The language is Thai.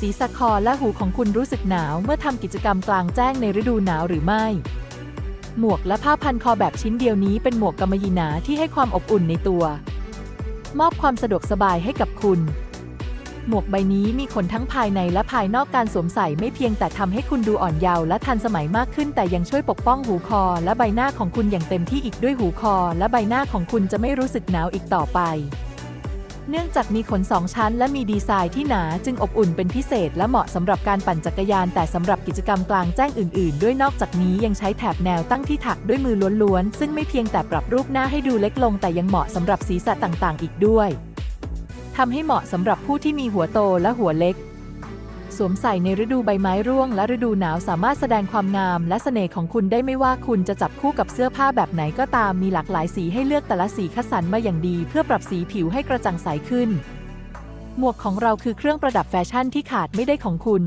ศีรษะคอและหูของคุณรู้สึกหนาวเมื่อทำกิจกรรมกลางแจ้งในฤดูหนาวหรือไม่ หมวกและผ้าพันคอแบบชิ้นเดียวนี้เป็นหมวกกำมะหยี่หนาที่ให้ความอบอุ่นในตัว มอบความสะดวกสบายให้กับคุณ หมวกใบนี้มีขนทั้งภายในและภายนอกการสวมใส่ไม่เพียงแต่ทำให้คุณดูอ่อนเยาว์และทันสมัยมากขึ้น แต่ยังช่วยปกป้องหูคอ และใบหน้าของคุณอย่างเต็มที่อีกด้วยหูคอ และใบหน้าของคุณจะไม่รู้สึกหนาวอีกต่อไป เนื่องจากมีขนสองชั้นและมีดีไซน์ที่หนาจึงอบอุ่นเป็นพิเศษและเหมาะสำหรับการปั่นจักรยาน แต่สำหรับกิจกรรมกลางแจ้งอื่นๆ ด้วยนอกจากนี้ยังใช้แถบแนวตั้งที่ถักด้วยมือล้วนๆ ซึ่งไม่เพียงแต่ปรับรูปหน้าให้ดูเล็กลง แต่ยังเหมาะสำหรับศีรษะต่างๆ อีกด้วยทำให้เหมาะสำหรับผู้ที่มีหัวโตและหัวเล็ก สวมใส่ในฤดูใบไม้ร่วงและฤดูหนาวสามารถแสดงความงามและเสน่ห์ของคุณได้ไม่ว่าคุณจะจับคู่กับเสื้อผ้าแบบไหนก็ตามมีหลากหลายสีให้เลือกแต่ละสีคัดสรรมาอย่างดี เพื่อปรับสีผิวให้กระจ่างใสขึ้น หมวกของเราคือเครื่องประดับแฟชั่นที่ขาดไม่ได้ของคุณ